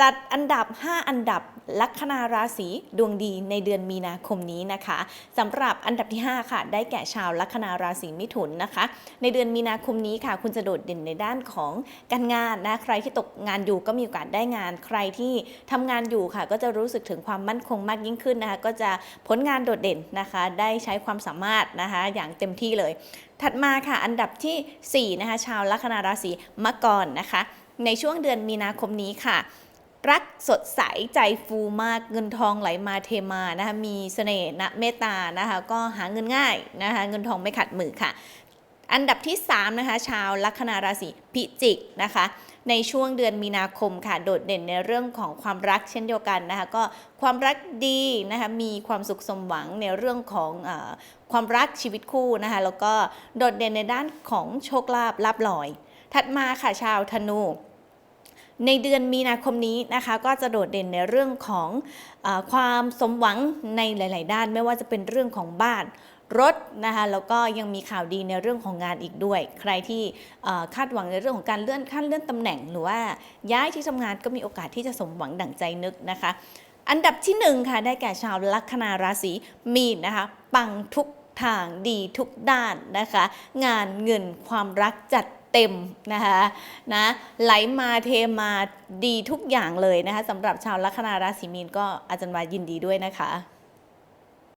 จัดอันดับ 5 อันดับลัคนาราศีดวงดีในเดือนมีนาคมนี้นะคะสำหรับอันดับที่ 5 ค่ะ ได้แก่ชาวลัคนาราศีมิถุนนะคะ ในเดือนมีนาคมนี้ค่ะ คุณจะโดดเด่นในด้านของการงานนะใครที่ตกงานอยู่ก็มีโอกาสได้งาน ใครที่ทำงานอยู่ค่ะ ก็จะรู้สึกถึงความมั่นคงมากยิ่งขึ้นนะคะ ก็จะผลงานโดดเด่นนะคะ ได้ใช้ความสามารถนะคะ อย่างเต็มที่เลย ถัดมาค่ะอันดับทีสี่4นะคะชาวลัคนาราศีมังกรนะคะ ในช่วงเดือนมีนาคมนี้ค่ะ รักสดใสใจฟูมากเงินทองไหลมาเทมานะคะมีเสน่ห์นะเมตตานะคะก็หาเงินง่ายนะคะเงินทองไม่ขัดมือค่ะ อันดับที่3นะคะชาวลัคนาราศีพิจิกนะคะในช่วงเดือนมีนาคมค่ะโดดเด่นในเรื่องของความรักเช่นเดียวกันนะคะก็ความรักดีนะคะมีความสุขสมหวังในเรื่องของออความรักชีวิตคู่นะคะแล้วก็โดดเด่นในด้านของโชคลาภลาบลอย ถัดมาค่ะชาวธนู ในเดือนมีนาคมนี้นะคะ ก็จะโดดเด่นในเรื่องของอความสมหวังในหลาย ๆ ด้าน ไม่ว่าจะเป็นเรื่องของบ้านรถนะคะแล้วก็ยังมีข่าวดีในเรื่องของงานอีกด้วย ใครที่คาดหวังในเรื่องของการเลื่อนขั้นเลื่อนตำแหน่ง หรือว่าย้ายที่ทำงานก็มีโอกาสที่จะสมหวังดั่งใจนึกนะคะ อันดับที่หนึ่งค่ะได้แก่ชาวลัคนาราศีมีนนะคะ ปังทุกทางดีทุกด้านนะคะ งานเงินความรักจัด เต็มนะคะนะไหลมาเทมาดีทุกอย่างเลยนะคะสำหรับชาวลัคนาราศีมีนก็อาจารย์วายินดีด้วยนะคะ